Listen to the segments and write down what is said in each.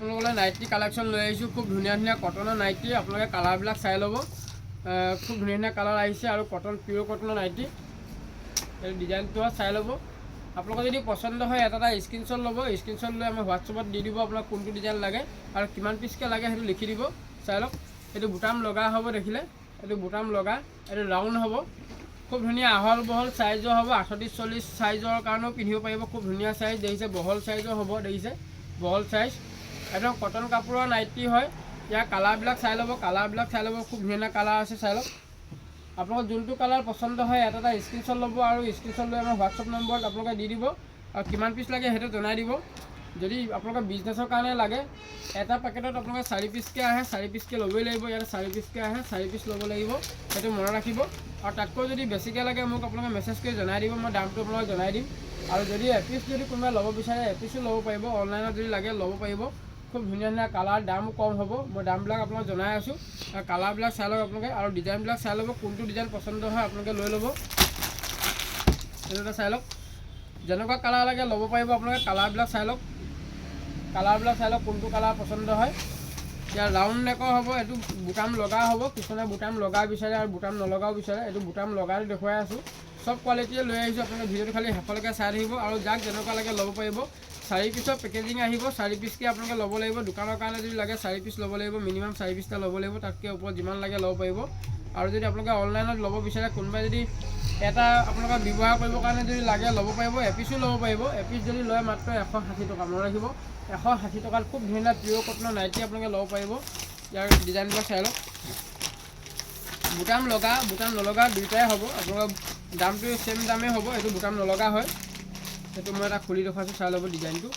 আপোনালোকলৈ nightie collection লৈ আহিছোঁ। খুব ধুনীয়া ধুনীয়া কটনৰ নাইটি। আপোনালোকে কালাৰবিলাক চাই ল'ব। খুব ধুনীয়া ধুনীয়া কালাৰ আহিছে আৰু কটন পিয়'ৰ কটনৰ নাইটি। এই ডিজাইনটো চাই ল'ব। আপোনালোকৰ যদি পচন্দ হয়, এটা এটা স্ক্ৰীনশ্বট ল'ব। স্ক্ৰীনশ্বট লৈ আমাৰ হোৱাটছএপত দি দিব আপোনাক কোনটো ডিজাইন লাগে আৰু কিমান পিচকৈ লাগে সেইটো লিখি দিব। চাই লওক। এইটো বুটাম লগা হ'ব দেখিলে। এইটো বুটাম লগা, এইটো ৰাউণ্ড হ'ব। খুব ধুনীয়া আহল বহল চাইজৰ হ'ব। আঠত্ৰিছ চল্লিছ চাইজৰ কাৰণেও পিন্ধিব পাৰিব। খুব ধুনীয়া চাইজ দেখিছে। বহল চাইজৰ হ'ব দেখিছে। বহল চাইজ একদম কটন কাপোৰৰ নাইটি হয়। ইয়াৰ কালাৰবিলাক চাই ল'ব। কালাৰবিলাক চাই ল'ব। খুব ধুনীয়া কালাৰ আছে চাই লওক। আপোনালোকৰ যোনটো কালাৰ পচন্দ হয় এটা এটা স্ক্ৰীনশ্বট ল'ব আৰু স্ক্ৰীনশ্বট লৈ আমাৰ হোৱাটছএপ নম্বৰত আপোনালোকে দি দিব। আৰু কিমান পিচ লাগে সেইটো জনাই দিব। যদি আপোনালোকৰ বিজনেছৰ কাৰণে লাগে, এটা পেকেটত আপোনালোকে চাৰি পিচকৈ আহে, চাৰি পিচকৈ ল'বই লাগিব। ইয়াতে চাৰি পিচকৈ আহে, চাৰি পিচ ল'ব লাগিব। সেইটো মনত ৰাখিব। আৰু তাতকৈ যদি বেছিকৈ লাগে মোক আপোনালোকে মেছেজ কৰি জনাই দিব। মই দামটো আপোনালোকক জনাই দিম। আৰু যদি এপিচ যদি কোনোবাই ল'ব বিচাৰে এপিচো ল'ব পাৰিব। অনলাইনত যদি লাগে, ল'ব পাৰিব। খুব ধুনীয়া ধুনীয়া কালাৰ, দামো কম হ'ব। মই দামবিলাক আপোনাক জনাই আছোঁ। কালাৰবিলাক চাই ল'ব আপোনালোকে আৰু ডিজাইনবিলাক চাই ল'ব। কোনটো ডিজাইন পচন্দ হয় আপোনালোকে লৈ ল'ব। এইটো এটা চাই লওক। যেনেকুৱা কালাৰ লাগে ল'ব পাৰিব আপোনালোকে। কালাৰবিলাক চাই লওক। কালাৰবিলাক চাই লওক কোনটো কালাৰ পচন্দ হয়। ইয়াৰ ৰাউণ্ড নেকৰ হ'ব, এইটো বুটাম লগা হ'ব। কিছুমানে বুটাম লগা বিচাৰে আৰু বুটাম নলগাও বিচাৰে। এইটো বুটাম লগাটো দেখুৱাই আছোঁ। চব কোৱালিটিয়ে লৈ আহিছোঁ। আপোনালোকে ভিডিঅ'টো খালি শেষলৈকে চাই থাকিব আৰু যাক যেনেকুৱা লাগে ল'ব পাৰিব। চাৰি পিছৰ পেকেজিং আহিব চাৰি পিচকৈ আপোনালোকে ল'ব লাগিব। দোকানৰ কাৰণে যদি লাগে চাৰি পিচ ল'ব লাগিব মিনিমাম চাৰি পিচটা ল'ব লাগিব তাতকৈ ওপৰত যিমান লাগে ল'ব পাৰিব। আৰু যদি আপোনালোকে অনলাইনত ল'ব বিচাৰে কোনোবাই যদি এটা আপোনালোকে ব্যৱহাৰ কৰিবৰ কাৰণে যদি লাগে ল'ব পাৰিব এপিচো ল'ব পাৰিব। এপিচ যদি লয় মাত্ৰ এশ ষাঠি টকা মনত ৰাখিব। এশ ষাঠি টকাত খুব ধুনীয়া পিয়'ৰ কটনৰ নাইটি আপোনালোকে ল'ব পাৰিব। ইয়াৰ ডিজাইনবিলাক চাই লওক বুটাম লগা বুটাম নলগা দুয়োটাই হ'ব। আপোনালোকৰ দামটো ছেম দামেই হ'ব এইটো বুটাম নলগা হয়। সেইটো মই এটা খুলি দেখুৱাইছোঁ চাই ল'ব ডিজাইনটো।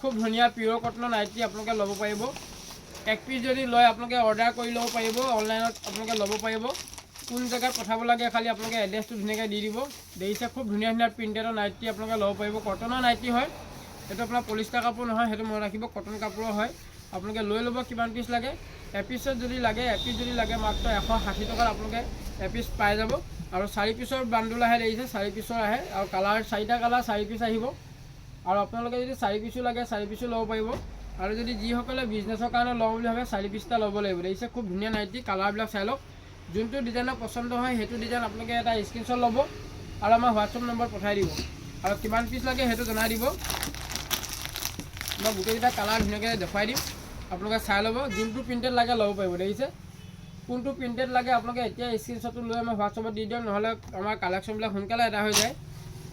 খুব ধুনীয়া পিয়'ৰ কটনৰ নাইটি আপোনালোকে ল'ব পাৰিব। এক পিচ যদি লয়, আপোনালোকে অৰ্ডাৰ কৰি ল'ব পাৰিব অনলাইনত আপোনালোকে ল'ব পাৰিব। কোন জেগাত পঠাব লাগে, খালি আপোনালোকে এড্ৰেছটো ধুনীয়াকৈ দি দিব। দেখিছে, খুব ধুনীয়া ধুনীয়া প্ৰিণ্টেডৰ নাইটি আপোনালোকে ল'ব পাৰিব। কটনৰ নাইটি হয়। সেইটো আপোনাৰ পলিষ্টাৰ কাপোৰ নহয়, সেইটো মনত ৰাখিব কটন কাপোৰৰ হয়। আপোনালোকে লৈ ল'ব কিমান পিচ লাগে। এপিছত যদি লাগে, এপিচ যদি লাগে, মাত্ৰ এশ ষাঠি টকাত আপোনালোকে এপিচ পাই যাব। আৰু চাৰি পিচৰ বান্দুল আহে দেখিছে, চাৰি পিচৰ আহে। আৰু কালাৰ, চাৰিটা কালাৰ, চাৰি পিচ আহিব। আৰু আপোনালোকে যদি চাৰি পিচো লাগে, চাৰি পিচো ল'ব পাৰিব। আৰু যদি যিসকলে বিজনেছৰ কাৰণে লওঁ বুলি ভাবে, চাৰি পিচটা ল'ব লাগিব। দেখিছে, খুব ধুনীয়া নাইটি কালাৰবিলাক চাই লওক। যোনটো ডিজাইনৰ পচন্দ হয়, সেইটো ডিজাইন আপোনালোকে এটা স্ক্ৰীনশ্বট ল'ব আৰু আমাৰ হোৱাটছএপ নম্বৰ পঠাই দিব। আৰু কিমান পিচ লাগে, সেইটো জনাই দিব। মই গোটেইকেইটা কালাৰ ধুনীয়াকৈ দেখুৱাই দিম। আপোনালোকে চাই ল'ব। যোনটো প্ৰিণ্টেড লাগে, ল'ব পাৰিব। দেখিছে? কোনটো প্ৰিণ্টেড লাগে, আপোনালোকে এতিয়া স্ক্ৰীনশ্বটটো লৈ আমাৰ হোৱাটছএপত দি দিয়ক, নহ'লে আমাৰ কালেকশ্যনবিলাক সোনকালে এটা হৈ যায়।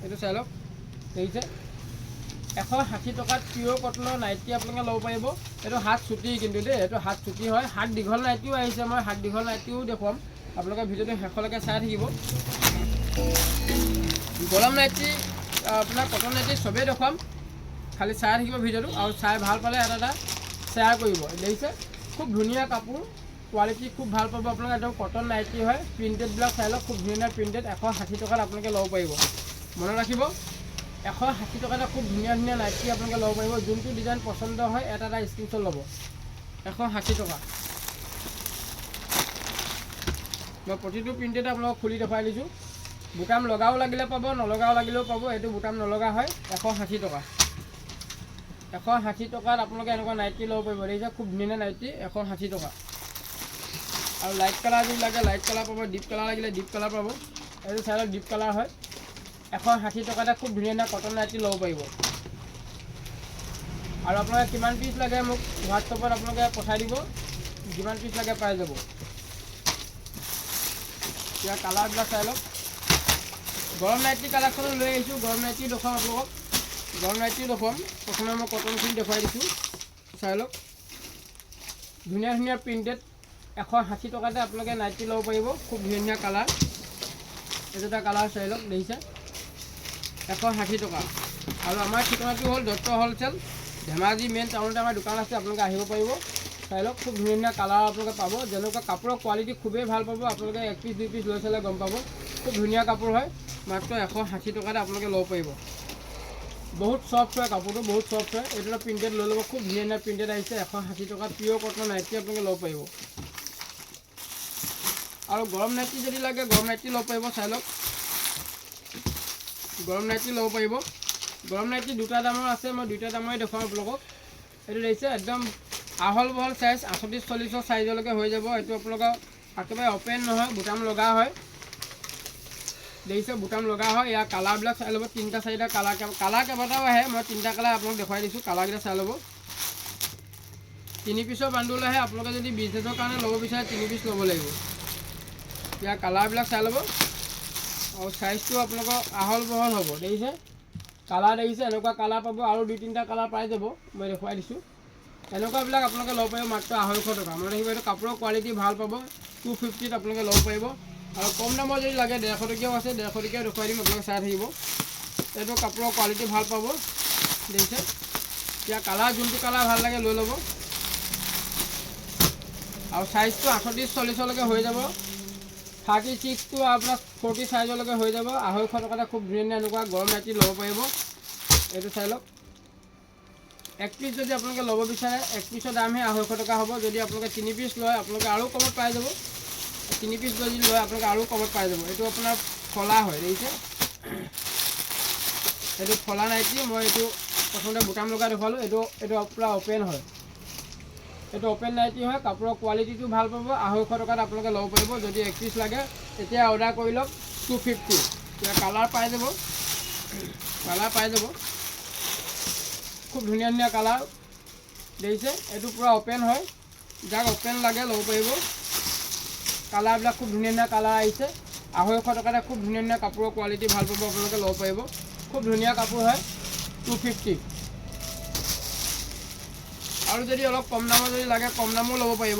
এইটো চাই লওক। দেখিছে? এশ ষাঠি টকাত পিয়'ৰ কটনৰ নাইটি আপোনালোকে ল'ব পাৰিব। এইটো হাত চুটি কিন্তু দেই, এইটো হাত চুটি হয়। হাত দীঘল নাইটিও আহিছে, মই হাত দীঘল নাইটিও দেখুৱাম। আপোনালোকে ভিডিঅ'টো শেষলৈকে চাই থাকিব। গৰম নাইটি আপোনাৰ কটন নাইটি চবেই দেখুৱাম। খালি চাই থাকিব ভিডিঅ'টো, আৰু চাই ভালো পালে এটা এটা শ্বেয়াৰ কৰিব। দেখিছে? খুব ধুনীয়া কাপোৰ। কোৱালিটি খুব ভাল পাব আপোনালোকে একদম কটন নাইটি হয়। প্ৰিণ্টেডবিলাক চাই লওক খুব ধুনীয়া প্ৰিণ্টেড এশ ষাঠি টকাত আপোনালোকে ল'ব পাৰিব। মনত ৰাখিব এশ ষাঠি টকাতে খুব ধুনীয়া ধুনীয়া নাইটি আপোনালোকে ল'ব পাৰিব। যোনটো ডিজাইন পচন্দ হয় এটা এটা স্ক্ৰীনশ্বট ল'ব। এশ ষাঠি টকা। মই প্ৰতিটো প্ৰিণ্টেড আপোনালোকক খুলি দেখুৱাই দিছোঁ। বুটাম লগাও লাগিলে পাব নলগাও লাগিলেও পাব এইটো বুটাম নলগা হয় এশ ষাঠি টকা। এশ ষাঠি টকাত আপোনালোকে এনেকুৱা নাইটি ল'ব পাৰিব। দেখিছে খুব ধুনীয়া নাইটি এশ ষাঠি টকা। আৰু লাইট কালাৰ যদি লাগে লাইট কালাৰ পাব ডিপ কালাৰ লাগিলে ডিপ কালাৰ পাব। এইটো চাই লওক ডিপ কালাৰ হয়। এশ ষাঠি টকাতে খুব ধুনীয়া ধুনীয়া কটন নাইটি ল'ব পাৰিব। আৰু আপোনালোকে কিমান পিচ লাগে মোক হোৱাটছএপত আপোনালোকে পঠাই দিব, যিমান পিচ লাগে পাই যাব। ইয়াৰ কালাৰবিলাক চাই লওক। গৰম নাইটি কালেকশ্যনো লৈ আহিছোঁ, গৰম নাইটি দেখুৱাম আপোনালোকক। গৰম নাইটি দেখুৱাম। প্ৰথমে মই কটনখিনি দেখুৱাই দিছোঁ। চাই লওক। ধুনীয়া ধুনীয়া প্ৰিণ্টেড এশ ষাঠি টকাতে আপোনালোকে নাইটি ল'ব পাৰিব। খুব ধুনীয়া কালাৰ। এইটো এটা কালাৰ চাই লওক দেখিছে এশ ষাঠি টকা। আৰু আমাৰ ঠিকনাটো হ'ল দত্ত হ'লচেল। ধেমাজি মেইন টাউনতে আমাৰ দোকান আছে আপোনালোকে আহিব পাৰিব। চাই লওক খুব ধুনীয়া ধুনীয়া কালাৰ আপোনালোকে পাব। যেনেকুৱা কাপোৰৰ কোৱালিটি খুবেই ভাল পাব। আপোনালোকে এক পিচ দুই পিচ লৈ চালে গম পাব। খুব ধুনীয়া কাপোৰ হয়। মাত্ৰ এশ ষাঠি টকাতে আপোনালোকে ল'ব পাৰিব। বহুত চফ্ট হয় কাপোৰটো বহুত চফ্ট হয়। এইটো এটা প্ৰিণ্টেড লৈ ল'ব। খুব ধুনীয়া ধুনীয়া প্ৰিণ্টেড আহিছে। এশ ষাঠি টকাত পিয়'ৰ কটনৰ নাইটি আপোনালোকে ল'ব পাৰিব। আৰু গৰম নাইটি যদি লাগে, গৰম নাইটি ল'ব পাৰিব চাই লওক গৰম নাইটি ল'ব পাৰিব। গৰম নাইটি দুটা দামৰ আছে, মই দুটা দামৰে দেখুৱাম আপোনালোকক। এইটো দেখিছে, একদম আহল বহল চাইজ আঠত্ৰিছ চল্লিছৰ চাইজলৈকে হৈ যাব। এইটো আপোনালোকৰ একেবাৰে অপেন নহয়, বুটাম লগা হয়। দেখিছে, বুটাম লগা হয়। ইয়াৰ কালাৰবিলাক চাই ল'ব। তিনিটা, চাৰিটা কালাৰ কালাৰ কেইবাটাও আহে। মই তিনিটা কালাৰ আপোনাক দেখুৱাই দিছোঁ। কালাৰকেইটা চাই ল'ব। তিনি পিছৰ বান্দুল আহে। আপোনালোকে যদি বিজনেছৰ কাৰণে ল'ব বিচাৰে, তিনি পিচ ল'ব লাগিব। ইয়াৰ কালাৰবিলাক চাই ল'ব। আৰু চাইজটো আপোনালোকৰ আহল বহল হ'ব, দেখিছে? কালাৰ দেখিছে, এনেকুৱা কালাৰ পাব, আৰু দুই তিনিটা কালাৰ পাই যাব, মই দেখুৱাই দিছোঁ। এনেকুৱাবিলাক আপোনালোকে ল'ব পাৰিব মাত্ৰ আঢ়ৈশ টকা। মই দেখিব এইটো কাপোৰৰ কোৱালিটি ভালো পাব টু ফিফটিত আপোনালোকে ল'ব পাৰিব। আৰু কম দামৰ যদি লাগে, ডেৰশ টকীয়াও আছে, ডেৰশ টকীয়াও দেখুৱাই দিম, আপোনালোকে চাই থাকিব। এইটো কাপোৰৰ কোৱালিটি ভালো পাব, দেখিছে? এতিয়া কালাৰ, যোনটো কালাৰ ভালো লাগে লৈ ল'ব। আৰু চাইজটো আঠত্ৰিছ চল্লিছলৈকে হৈ যাব। থাৰ্টি ছিক্সটো আপোনাৰ ফৰ্টি চাইজলৈকে হৈ যাব। আঢ়ৈশ টকাতে খুব ধুনীয়া ধুনীয়া এনেকুৱা গৰম ৰাতি ল'ব পাৰিব। এইটো চাই লওক এক পিচ যদি আপোনালোকে ল'ব বিচাৰে, এক পিচৰ দামহে আঢ়ৈশ টকা হ'ব। যদি আপোনালোকে তিনি পিচ লয়, আপোনালোকে আৰু কমত পাই যাব। তিনি পিচ যদি লয়, আপোনালোকে আৰু কমত পাই যাব। এইটো আপোনাৰ ফলা হয়, দেখিছে? এইটো ফলা নাইটি মই এইটো প্ৰথমতে বুটাম লগাই দেখুৱালোঁ। এইটো এইটো পূৰা অ'পেন হয়। এইটো অ'পেন নাইটি হয়, কাপোৰৰ কোৱালিটিটো ভালো পাব, আঢ়ৈশ টকাত আপোনালোকে ল'ব পাৰিব, যদি এক পিচ লাগে, তেতিয়া অৰ্ডাৰ কৰি লওক টু ফিফটি কালাৰ পাই যাব। কালাৰ পাই যাব। খুব ধুনীয়া ধুনীয়া কালাৰ দেখিছে। এইটো পূৰা অ'পেন হয়। যাক অ'পেন লাগে, ল'ব পাৰিব। কালাৰবিলাক খুব ধুনীয়া ধুনীয়া কালাৰ আহিছে। আঢ়ৈশ টকাতে খুব ধুনীয়া ধুনীয়া কাপোৰৰ কোৱালিটি ভালো পাব, আপোনালোকে ল'ব পাৰিব। খুব ধুনীয়া কাপোৰ হয়। টু ফিফটি আৰু যদি অলপ কম দামৰ যদি লাগে, কম দামো ল'ব পাৰিব।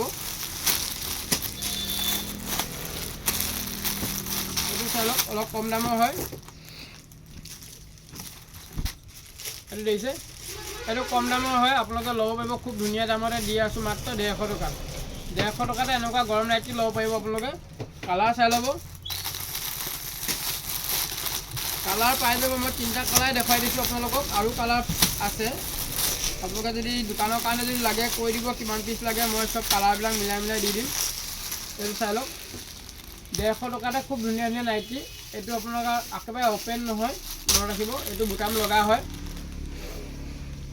এইটো চাই লওক, অলপ কম দামৰ হয়। এইটো দেখিছে? এইটো কম দামৰ হয়, আপোনালোকে ল'ব পাৰিব, খুব ধুনীয়া দামতে দি আছোঁ মাত্ৰ ডেৰশ টকাত ডেৰশ টকাতে এনেকুৱা গৰম নাইটি ল'ব পাৰিব আপোনালোকে। কালাৰ চাই ল'ব। কালাৰ পাই যাব, মই তিনিটা কালাৰ দেখুৱাই দিছোঁ আপোনালোকক, আৰু কালাৰ আছে। আপোনালোকে যদি দোকানৰ কাৰণে যদি লাগে, কৈ দিব কিমান পিচ লাগে, মই চব কালাৰবিলাক মিলাই মিলাই দি দিম। এইটো চাই লওক। ডেৰশ টকাতে খুব ধুনীয়া ধুনীয়া নাইটি এইটো আপোনালোকৰ একেবাৰে অ'পেন নহয়, মনত ৰাখিব। এইটো বুটাম লগা হয়।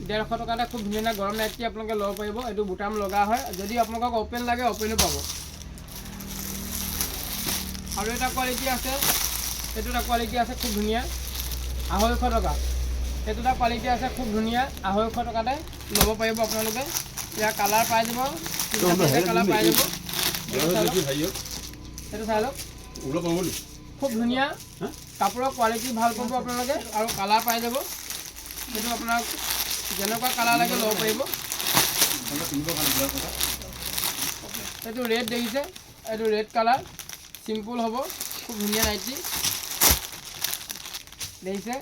ডেৰশ টকাতে খুব ধুনীয়া ধুনীয়া গৰম নাইটি আপোনালোকে ল'ব পাৰিব। এইটো বুটাম লগা হয়। যদি আপোনালোকক অ'পেন লাগে অ'পেনো পাব। আৰু এটা কোৱালিটি আছে। এইটো এটা কোৱালিটি আছে খুব ধুনীয়া। আঢ়ৈশ টকা। সেইটো এটা কোৱালিটি আছে খুব ধুনীয়া। আঢ়ৈশ টকাতে ল'ব পাৰিব আপোনালোকে। ইয়াৰ কালাৰ পাই যাব। কালাৰ পাই যাব। সেইটো চাই লওক। খুব ধুনীয়া। কাপোৰৰ কোৱালিটি ভালো পাব আপোনালোকে আৰু কালাৰ পাই যাব। সেইটো আপোনাক যেনেকুৱা কালাৰ লাগে ল'ব পাৰিব। এইটো ৰেড দেখিছে। এইটো ৰেড কালাৰ চিম্পুল হ'ব। খুব ধুনীয়া নাইটি। দেখিছে?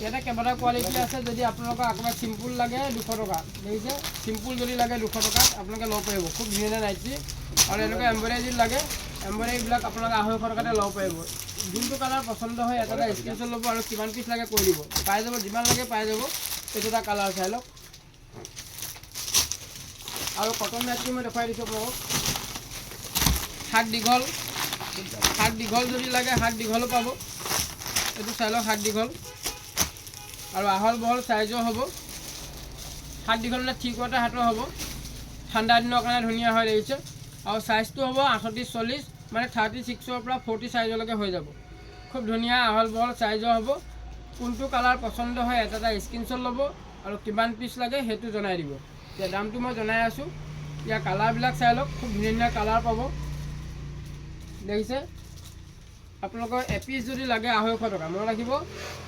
ইয়াতে কেইবাটাও কোৱালিটি আছে, যদি আপোনালোকৰ একেবাৰে চিম্পুল লাগে দুশ টকা। দেখিছে চিম্পুল যদি লাগে দুশ টকাত আপোনালোকে ল'ব পাৰিব। খুব ধুনীয়া ধুনীয়া নাইটি আৰু এনেকুৱা এম্ব্ৰইডাৰী লাগে এম্ব্ৰইডাৰীবিলাক আপোনালোকে আঢ়ৈশ টকাতে ল'ব পাৰিব। যোনটো কালাৰ পচন্দ হয় এটা এটা স্ক্ৰীনশ্বট ল'ব আৰু কিমান পিচ লাগে কৈ দিব। পাই যাব, যিমান লাগে পাই যাব এইটো এটা কালাৰ চাই লওক। আৰু কটন নাইটি মই দেখুৱাই দিছোঁ আপোনালোকক। হাত দীঘল। হাত দীঘল যদি লাগে হাত দীঘলো পাব। এইটো চাই লওক হাত দীঘল। আৰু আহল বহল চাইজৰ হ'ব। হাত দীঘল মানে থ্ৰী কোৱাৰ্টাৰ হাতৰ হ'ব। ঠাণ্ডা দিনৰ কাৰণে ধুনীয়া হয় দেখিছে আৰু চাইজটো হ'ব আঠত্ৰিছ চল্লিছ মানে থাৰ্টি ছিক্সৰ পৰা ফৰ্টি চাইজলৈকে হৈ যাব। খুব ধুনীয়া আহল বহল চাইজৰ হ'ব। কোনটো কালাৰ পচন্দ হয় এটা এটা স্ক্ৰীনশ্বট ল'ব আৰু কিমান পিচ লাগে সেইটো জনাই দিব। এতিয়া দামটো মই জনাই আছোঁ। ইয়াৰ কালাৰবিলাক চাই লওক। খুব ধুনীয়া ধুনীয়া কালাৰ পাব। দেখিছে? আপোনালোকৰ এপিচ যদি লাগে আঢ়ৈশ টকা মনত ৰাখিব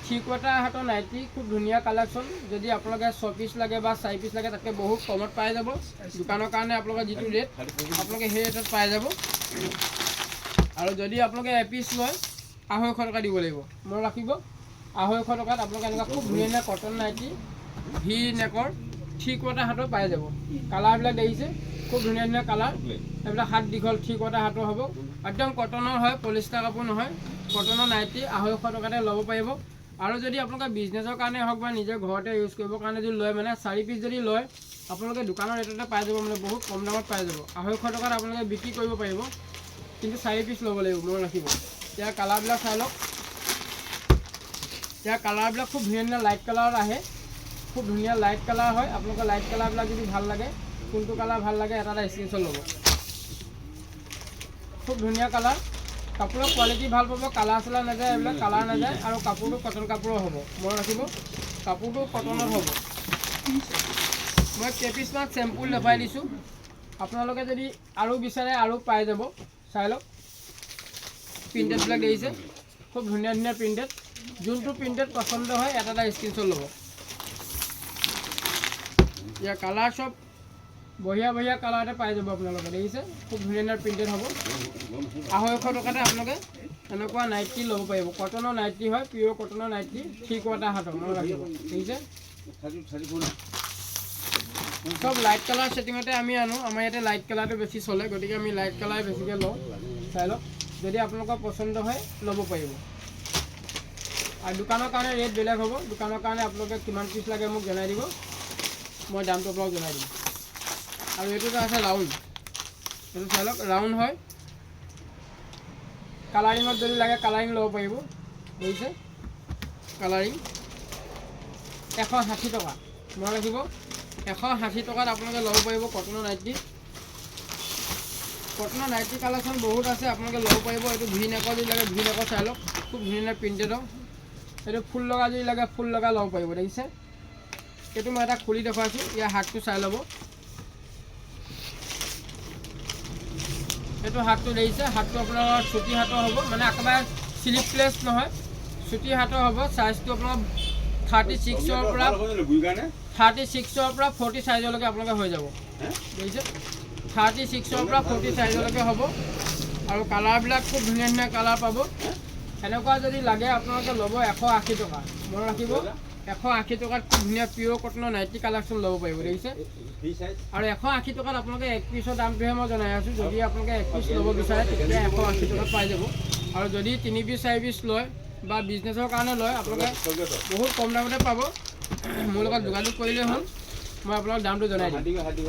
থ্ৰী কোৱাৰ্টাৰ হাতৰ নাইটি খুব ধুনীয়া কালেকশ্যন। যদি আপোনালোকে ছয় পিচ লাগে বা চাৰি পিচ লাগে তাতকৈ বহুত কমত পাই যাব। দোকানৰ কাৰণে আপোনালোকৰ যিটো ৰেট আপোনালোকে সেই ৰেটত পাই যাব। আৰু যদি আপোনালোকে এপিচ লয় আঢ়ৈশ টকা দিব লাগিব। মনত ৰাখিব। আঢ়ৈশ টকাত আপোনালোকে এনেকুৱা খুব ধুনীয়া ধুনীয়া কটন নাইটি ভি নেকৰ থ্ৰী কোৱাৰ্টাৰ হাতৰ পাই যাব। কালাৰবিলাক দেখিছে? খুব ধুনীয়া ধুনীয়া কালাৰ। এইবিলাক হাত দীঘল থ্ৰী কোৱাৰ্টাৰ হাতৰ হ'ব। একদম কটনৰ হয়, পলিষ্টাৰ কাপোৰ নহয়। কটনৰ নাইটি আঢ়ৈশ টকাতে ল'ব পাৰিব। আৰু যদি আপোনালোকে বিজনেছৰ কাৰণে হওক বা নিজৰ ঘৰতে ইউজ কৰিবৰ কাৰণে যদি লয় মানে চাৰি পিচ যদি লয়, আপোনালোকে দোকানৰ ৰেটতে পাই যাব মানে বহুত কম দামত পাই যাব। আঢ়ৈশ টকাত আপোনালোকে বিক্ৰী কৰিব পাৰিব। কিন্তু চাৰি পিচ ল'ব লাগিব, মনত ৰাখিব। ইয়াৰ কালাৰবিলাক চাই লওক। ইয়াৰ কালাৰবিলাক খুব ধুনীয়া ধুনীয়া লাইট কালাৰত আহে। খুব ধুনীয়া লাইট কালাৰ হয়। আপোনালোকৰ লাইট কালাৰবিলাক যদি ভালো লাগে কোনটো কালাৰ ভালো লাগে এটা এটা স্ক্ৰীনশ্বট ল'ব। খুব ধুনীয়া কালাৰ। কাপোৰৰ কোৱালিটি ভালো পাব কালাৰ চালাৰ নাযায়, এইবিলাক কালাৰ নাযায় আৰু কাপোৰটো কটন কাপোৰৰ হ'ব। মনত ৰাখিব কাপোৰটো কটনত হ'ব। মই কেপিছমান চেম্পুল দেখুৱাই দিছোঁ। আপোনালোকে যদি আৰু বিচাৰে আৰু পাই যাব। চাই লওক। প্ৰিণ্টেডবিলাক দেখিছে। খুব ধুনীয়া ধুনীয়া প্ৰিণ্টেড যোনটো প্ৰিণ্টেড পচন্দ হয়, এটা এটা স্ক্ৰীনশ্বট ল'ব। ইয়াৰ কালাৰ চব বঢ়িয়া বঢ়িয়া কালাৰতে পাই যাব আপোনালোকে, দেখিছে? খুব ধুনীয়া ধুনীয়া প্ৰিণ্টেড হ'ব। আঢ়ৈশ টকাতে আপোনালোকে এনেকুৱা নাইটি ল'ব পাৰিব। কটনৰ নাইটি হয় পিয়'ৰ কটনৰ নাইটি থ্ৰী কোৱাৰ্টাৰ হাতত, মনত ৰাখিব। দেখিছে? চব লাইট কালাৰ ছেটিঙতে আমি আনো। আমাৰ ইয়াতে লাইট কালাৰটো বেছি চলে, গতিকে আমি লাইট কালাৰ বেছিকৈ লওঁ। চাই লওক, যদি আপোনালোকৰ পচন্দ হয়, ল'ব পাৰিব। আৰু দোকানৰ কাৰণে ৰেট বেলেগ হ'ব। দোকানৰ কাৰণে আপোনালোকে কিমান পিচ লাগে মোক জনাই দিব। মই দামটো আপোনাক জনাই দিম। আৰু এইটোতো আছে ৰাউণ্ড এইটো চাই লওক ৰাউণ্ড হয়। কালাৰিঙত যদি লাগে কালাৰিং ল'ব পাৰিব। বুজিছে? কালাৰিং এশ ষাঠি টকা। মনত ৰাখিব। এশ ষাঠি টকাত আপোনালোকে ল'ব পাৰিব কটনৰ নাইটি কটনৰ নাইটি কালেকশ্যন বহুত আছে, আপোনালোকে ল'ব পাৰিব। এইটো ভি নেকৰ যদি লাগে ভি নেকৰ চাই লওক। খুব ধুনীয়া প্ৰিণ্টেডৰ এইটো ফুল লগা যদি লাগে, ফুল লগা ল'ব পাৰিব, দেখিছে? এইটো মই এটা খুলি দেখুৱাইছোঁ। ইয়াৰ হাতটো চাই ল'ব। এইটো হাতটো দেখিছে হাতটো আপোনাৰ চুটি হাতৰ হ'ব মানে একেবাৰে শ্লিপলেছ নহয়। চুটি হাতৰ হ'ব চাইজটো আপোনাৰ থাৰ্টি ছিক্সৰ পৰা থাৰ্টি ছিক্সৰ পৰা ফৰ্টি চাইজলৈকে আপোনালোকে হৈ যাব। বুজিছে থাৰ্টি ছিক্সৰ পৰা ফৰ্টি চাইজলৈকে হ'ব। আৰু কালাৰবিলাক খুব ধুনীয়া ধুনীয়া কালাৰ পাব। এনেকুৱা যদি লাগে আপোনালোকে ল'ব এশ আশী টকা। মনত ৰাখিব। এশ আশী টকাত খুব ধুনীয়া পিয়'ৰ কটনৰ নাইটি কালেকশ্যন ল'ব পাৰিব, দেখিছে? আৰু এশ আশী টকাত আপোনালোকে এক পিচৰ দামটোহে মই জনাই আছোঁ। যদি আপোনালোকে এক পিচ ল'ব বিচাৰে, তেতিয়া এশ আশী টকাত পাই যাব। আৰু যদি তিনি পিচ চাৰি পিচ লয় বা বিজনেছৰ কাৰণে লয়, আপোনালোকে বহুত কম দামতে পাব। মোৰ লগত যোগাযোগ কৰিলেই হ'ল। মই আপোনাক দামটো জনাই দিম।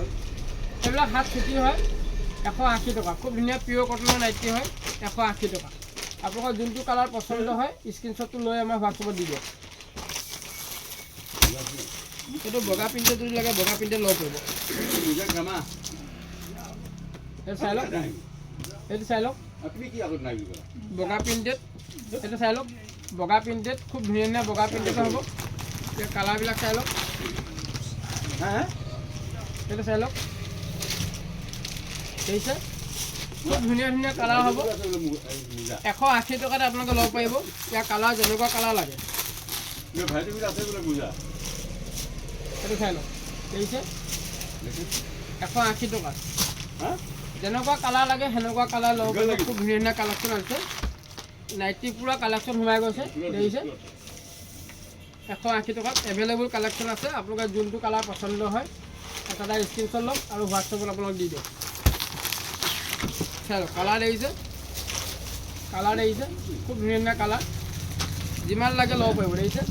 এইবিলাক হাত চুটি হয়। এশ আশী টকা। খুব ধুনীয়া পিয়'ৰ কটনৰ নাইটি হয়। এশ আশী টকা। আপোনালোকৰ যোনটো কালাৰ পচন্দ হয় স্ক্ৰীনশ্বটটো লৈ আমাৰ হোৱাটছএপত দি দিয়ক। এইটো বগা প্ৰিণ্টেড যদি লাগে বগা ল'ব পাৰিব এইটো চাই লওক। এইটো চাই লওক। বগা প্ৰিণ্টেড এইটো চাই লওক। বগা প্ৰিণ্টেড খুব ধুনীয়া ধুনীয়া বগা হ'ব। এতিয়া কালাৰবিলাক চাই লওক। এইটো চাই লওক। দেখিছে? খুব ধুনীয়া ধুনীয়া কালাৰ হ'ব। এশ আশী টকাতে আপোনালোকে ল'ব পাৰিব। ইয়াৰ কালাৰ যেনেকুৱা কালাৰ লাগে। দেখিছে? এশ আশী টকাত যেনেকুৱা কালাৰ লাগে সেনেকুৱা কালাৰ ল'ব পাৰিব খুব ধুনীয়া ধুনীয়া কালেকশ্যন আছে। নাইটি পূৰা কালেকশ্যন সোমাই গৈছে। দেখিছে? এশ আশী টকাত এভেইলেবল কালেকশ্যন আছে। আপোনালোকে যোনটো কালাৰ পচন্দ হয় এটা এটা স্ক্ৰীনশ্বট লওক আৰু হোৱাটছএপত আপোনাক দি দিয়ক। চাই কালাৰ দেখিছে? কালাৰ দেখিছে? খুব ধুনীয়া ধুনীয়া কালাৰ যিমান লাগে ল'ব পাৰিব দেখিছে?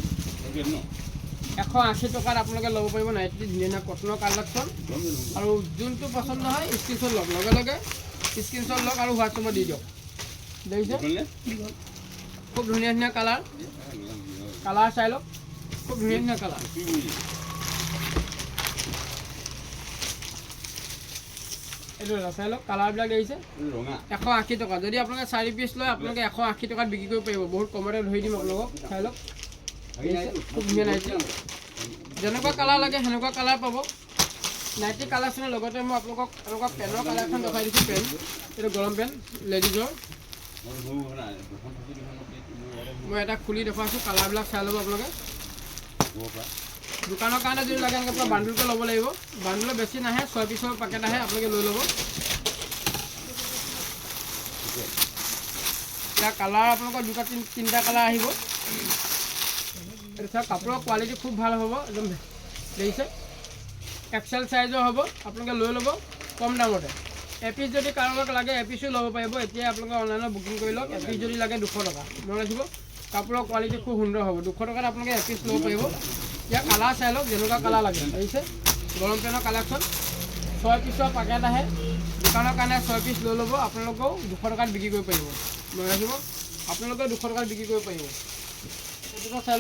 এশ আশী টকাত আপোনালোকে ল'ব পাৰিব নাইটি ধুনীয়া ধুনীয়া কটনৰ কালেকশ্যন আৰু যোনটো পচন্দ হয় স্ক্ৰীনশ্বট লওক লগে লগে স্ক্ৰীনশ্বট লওক আৰু হোৱাটছএপত দি দিয়ক। দেখিছে? খুব ধুনীয়া ধুনীয়া কালাৰ কালাৰ চাই লওক খুব ধুনীয়া ধুনীয়া কালাৰ এইটো চাই লওক কালাৰবিলাক দেখিছে? এশ আশী টকা। যদি আপোনালোকে চাৰি পিচ লয় আপোনালোকে এশ আশী টকাত বিক্ৰী কৰিব পাৰিব। বহুত কমতে ধৰি দিম আপোনালোকক চাই লওক। খুব ধুনীয়া নাইটি যেনেকুৱা কালাৰ লাগে, সেনেকুৱা কালাৰ পাব। নাইটি কালেকশ্যনৰ লগতে মই আপোনালোকক এনেকুৱা পেনৰ কালেকশ্যন দেখাই দিছোঁ পেন এইটো গৰম পেন লেডিজৰ মই এটা খুলি দেখুৱাইছোঁ কালাৰবিলাক চাই ল'ব আপোনালোকে। দোকানৰ কাৰণে যদি লাগে, এনেকৈ পূৰা বান্দুলকৈ ল'ব লাগিব। বান্দুলৰ বেছি নাহে, ছয় পিছৰ পেকেট আহে, আপোনালোকে লৈ ল'ব। ইয়াৰ কালাৰ আপোনালোকৰ দুটা, তিনি, তিনিটা কালাৰ আহিব। এইটো চাওক কাপোৰৰ কোৱালিটি খুব ভালো হ'ব, একদম দেখিছে? এক্সেল চাইজৰ হ'ব, আপোনালোকে লৈ ল'ব, কম দামতে। এপিচ যদি কাৰোবাক লাগে, এপিচো ল'ব পাৰিব। এতিয়া আপোনালোকে অনলাইনত বুকিং কৰি লওক, এপিচ যদি লাগে দুশ টকা। মনত ৰাখিব, কাপোৰৰ কোৱালিটি খুব সুন্দৰ হ'ব। দুশ টকাত আপোনালোকে এপিচ ল'ব পাৰিব। ইয়াৰ কালাৰ চাই লওক, যেনেকুৱা কালাৰ লাগে। দেখিছে? গৰম পেনৰ কালেকশ্যন ছয় পিছৰ পেকেট আহে। দোকানৰ কাৰণে ছয় পিচ লৈ ল'ব। আপোনালোকেও দুশ টকাত বিক্ৰী কৰিব পাৰিব। মনত ৰাখিব, আপোনালোকেও দুশ টকাত বিক্ৰী কৰিব পাৰিব। এইটোতো চাই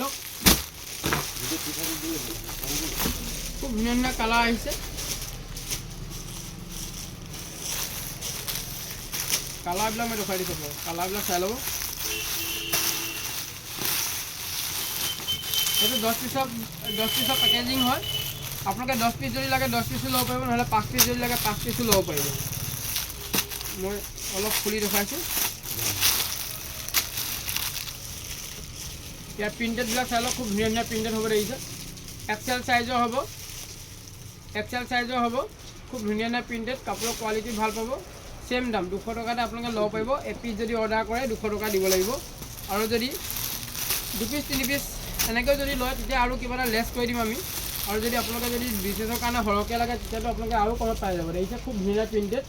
খুব ধুনীয়া ধুনীয়া কালাৰ আহিছে। কালাৰবিলাক মই দেখুৱাই দিছোঁ আপোনাক। কালাৰবিলাক চাই ল'ব। এইটো দহ পিছৰ দহ পিছৰ পেকেজিং হয়। আপোনালোকে দহ পিচ যদি লাগে, দহ পিচো ল'ব পাৰিব, নহ'লে পাঁচ পিচ যদি লাগে, পাঁচ পিচো ল'ব পাৰিব। মই অলপ খুলি দেখুৱাইছোঁ ইয়াৰ প্ৰিণ্টেডবিলাক চাই লওক খুব ধুনীয়া ধুনীয়া প্ৰিণ্টেড হ'ব দেখিছে এক্সেল চাইজৰ হ'ব। এক্সেল চাইজৰ হ'ব। খুব ধুনীয়া ধুনীয়া প্ৰিণ্টেড কাপোৰৰ কোৱালিটি ভালো পাব। ছেম দাম, দুশ টকাতে আপোনালোকে ল'ব পাৰিব এপিচ যদি অৰ্ডাৰ কৰে দুশ টকা দিব লাগিব। আৰু যদি দুপিচ তিনি পিচ এনেকৈ যদি লয়, তেতিয়া আৰু কিবা এটা লেছ কৰি দিম আমি। আৰু যদি আপোনালোকে যদি বিজনেছৰ কাৰণে সৰহকৈ লাগে, তেতিয়াতো আপোনালোকে আৰু কমত পাই যাব। দেখিছে খুব ধুনীয়া প্ৰিণ্টেড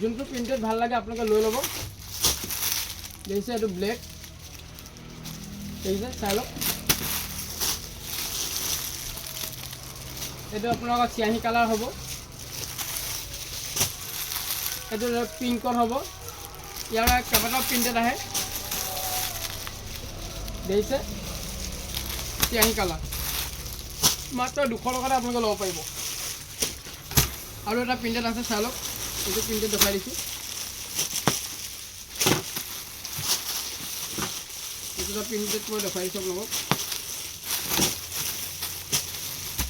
যোনটো প্ৰিণ্টেড ভালো লাগে, আপোনালোকে লৈ ল'ব। দেখিছে এইটো ব্লেক দেখিছে চাই লওক এইটো আপোনালোকৰ চিয়াহী কালাৰ হ'ব। এইটো পিংকত হ'ব। ইয়াৰ কেইবাটাও প্ৰিণ্টেড আহে। দেখিছে? চিয়াহী কালাৰ। মাত্ৰ দুশ টকাতে আপোনালোকে ল'ব পাৰিব। আৰু এটা প্ৰিণ্টেড আছে চাই লওক এইটো প্ৰিণ্টেড দেখাই দিছোঁ। এটা প্ৰিণ্টেড মই দেখাই দিছোঁ আপোনালোকক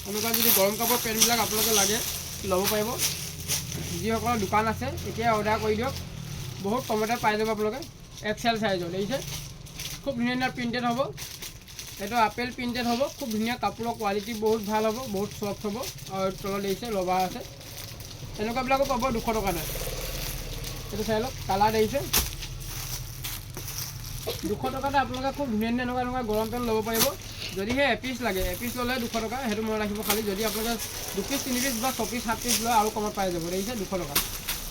এনেকুৱা যদি গৰম কাপোৰ পেণ্টবিলাক আপোনালোকে লাগে, ল'ব পাৰিব। যিসকলৰ দোকান আছে, এতিয়া অৰ্ডাৰ কৰি দিয়ক। বহুত কমতে পাই যাব আপোনালোকে। এক্সেল চাইজৰ দেখিছে? খুব ধুনীয়া ধুনীয়া প্ৰিণ্টেড হ'ব। এইটো আপেল প্ৰিণ্টেড হ'ব। খুব ধুনীয়া কাপোৰৰ কোৱালিটি বহুত ভালো হ'ব, বহুত চফ্ট হ'ব। আৰু তলত দেখিছে ৰবাৰ আছে। এনেকুৱাবিলাকো পাব দুশ টকাতে এইটো চাই লওক কালাৰ দেখিছে। দুশ টকাতে আপোনালোকে খুব ধুনীয়া ধুনীয়া এনেকুৱা এনেকুৱা গৰম পেণ্ট ল'ব পাৰিব। যদিহে এপিচ লাগে এপিচ ল'লে দুশ টকা, সেইটো মনত ৰাখিব খালি। যদি আপোনালোকে দুপিচ, তিনি পিচ বা ছপিচ সাত পিচ লয় আৰু কমত পাই যাব। দেখিছে, দুশ টকা।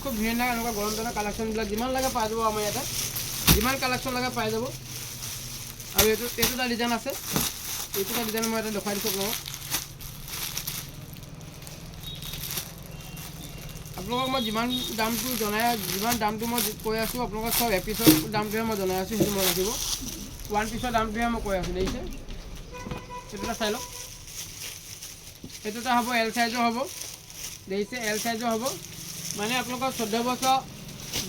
খুব ধুনীয়া ধুনীয়া এনেকুৱা গৰম পেণ্টৰ কালেকশ্যনবিলাক যিমান লাগে পাই যাব আমাৰ ইয়াতে। যিমান কালেকশ্যন লাগে পাই যাব। আৰু এইটো এইটো ডিজাইন আছে। এইটো এটা ডিজাইন মই এটা দেখুৱাই দিছোঁ আপোনালোকক। আপোনালোকক মই যিমান দামটো জনাই যিমান দামটো মই কৈ আছোঁ, আপোনালোকক চব এপিছৰ দামটোহে মই জনাই আছোঁ, সেইটো মই ৰাখিব। ওৱান পিছৰ দামটোহে মই কৈ আছোঁ, দেখিছে? এইটো এটা চাই লওক। এইটো এটা হ'ব এল চাইজৰ হ'ব। দেখিছে? এল চাইজৰ হ'ব। মানে আপোনালোকৰ চৈধ্য বছৰ,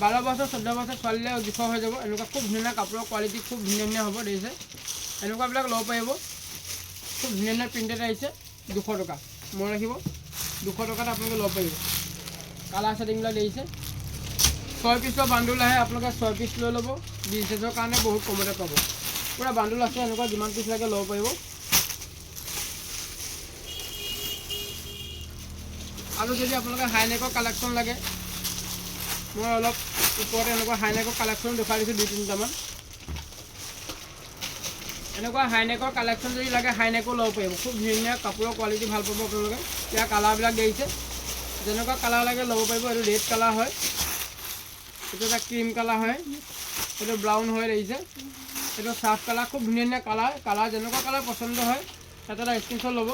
বাৰ বছৰ, চৈধ্য বছৰ ছোৱালীলৈ জোখৰ হৈ যাব। এনেকুৱা খুব ধুনীয়া কাপোৰৰ কোৱালিটি খুব ধুনীয়া ধুনীয়া হ'ব, দেখিছে? এনেকুৱাবিলাক ল'ব পাৰিব। খুব ধুনীয়া ধুনীয়া প্ৰিণ্টেড আহিছে, দুশ টকা। মনত ৰাখিব। দুশ টকাত আপোনালোকে ল'ব পাৰিব। কালাৰ ছেটিংবিলাক দেখিছে ছয় পিছৰ বান্দুল আহে, আপোনালোকে ছয় পিচ লৈ ল'ব। বিজনেছৰ কাৰণে বহুত কমতে পাব। পূৰা বান্দুল আছে, এনেকুৱা যিমান পিচ লাগে ল'ব পাৰিব। আৰু যদি আপোনালোকে হাইনেকৰ কালেকশ্যন লাগে, মই অলপ ওপৰতে এনেকুৱা হাইনেকৰ কালেকশ্যন দেখুৱাই দিছোঁ দুই, তিনিটামান। এনেকুৱা হাইনেকৰ কালেকশ্যন যদি লাগে হাইনেকো ল'ব পাৰিব। খুব ধুনীয়া কাপোৰৰ কোৱালিটি ভালো পাব আপোনালোকে। ইয়াৰ কালাৰবিলাক দেখিছে। যেনেকুৱা কালাৰ লাগে ল'ব পাৰিব, এইটো ৰেড কালাৰ হয়। এইটো এটা ক্ৰীম কালাৰ হয়। এইটো ব্ৰাউন হয় দেখিছে এইটো চাৰ্ফ কালাৰ খুব ধুনীয়া ধুনীয়া কালাৰ কালাৰ যেনেকুৱা কালাৰ পচন্দ হয় এটা এটা স্ক্ৰীনশ্বট ল'ব।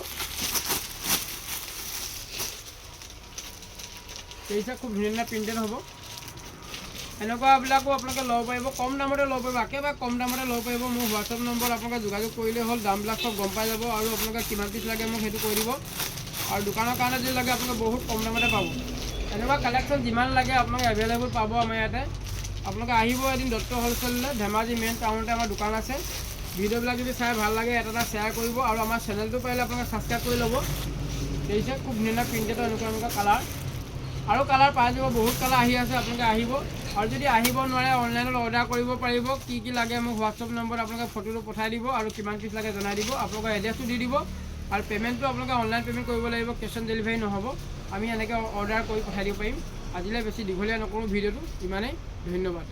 দেখিছে খুব ধুনীয়া ধুনীয়া প্ৰিণ্টেড হ'ব। এনেকুৱাবিলাকো আপোনালোকে ল'ব পাৰিব, কম দামতে ল'ব পাৰিব, একেবাৰে কম দামতে ল'ব পাৰিব। মোৰ হোৱাটছআপ নম্বৰ আপোনালোকে যোগাযোগ কৰিলেই হ'ল, দামবিলাক চব গম পাই যাব আৰু আপোনালোকে কিমান পিচ লাগে মোক সেইটো কৈ দিব। আৰু দোকানৰ কাৰণে যদি লাগে আপোনালোকে বহুত কম দামতে পাব। এনেকুৱা কালেকশ্যন যিমান লাগে আপোনালোকে এভেইলেবল পাব আমাৰ ইয়াতে। আপোনালোকে আহিব এদিন দত্ত হ'লচেললৈ ধেমাজি মেইন টাউনতে আমাৰ দোকান আছে। ভিডিঅ'বিলাক যদি চাই ভালো লাগে এটা এটা শ্বেয়াৰ কৰিব আৰু আমাৰ চেনেলটো পাৰিলে আপোনালোকে ছাবস্ক্ৰাইব কৰি ল'ব। দেখিছে, খুব ধুনীয়া প্ৰিণ্টেডৰ এনেকুৱা এনেকুৱা কালাৰ আৰু কালাৰ পাই যাব, বহুত কালাৰ আহি আছে, আপোনালোকে আহিব। আৰু যদি আহিব নোৱাৰে অনলাইনত অৰ্ডাৰ কৰিব পাৰিব, কি কি লাগে মোক হোৱাটছআপ নম্বৰত আপোনালোকে ফটোটো পঠাই দিব আৰু কিমান পিচ লাগে জনাই দিব। আপোনালোকৰ এড্ৰেছটো দি দিব। আৰু পে'মেণ্টটো আপোনালোকে অনলাইন পে'মেণ্ট কৰিব লাগিব কেছ অন ডেলিভাৰী নহ'ব। আমি এনেকৈ অৰ্ডাৰ কৰি পঠাই দিব পাৰিম। আজিলৈ বেছি দীঘলীয়া নকৰোঁ ভিডিঅ'টো। ইমানেই। ধন্যবাদ।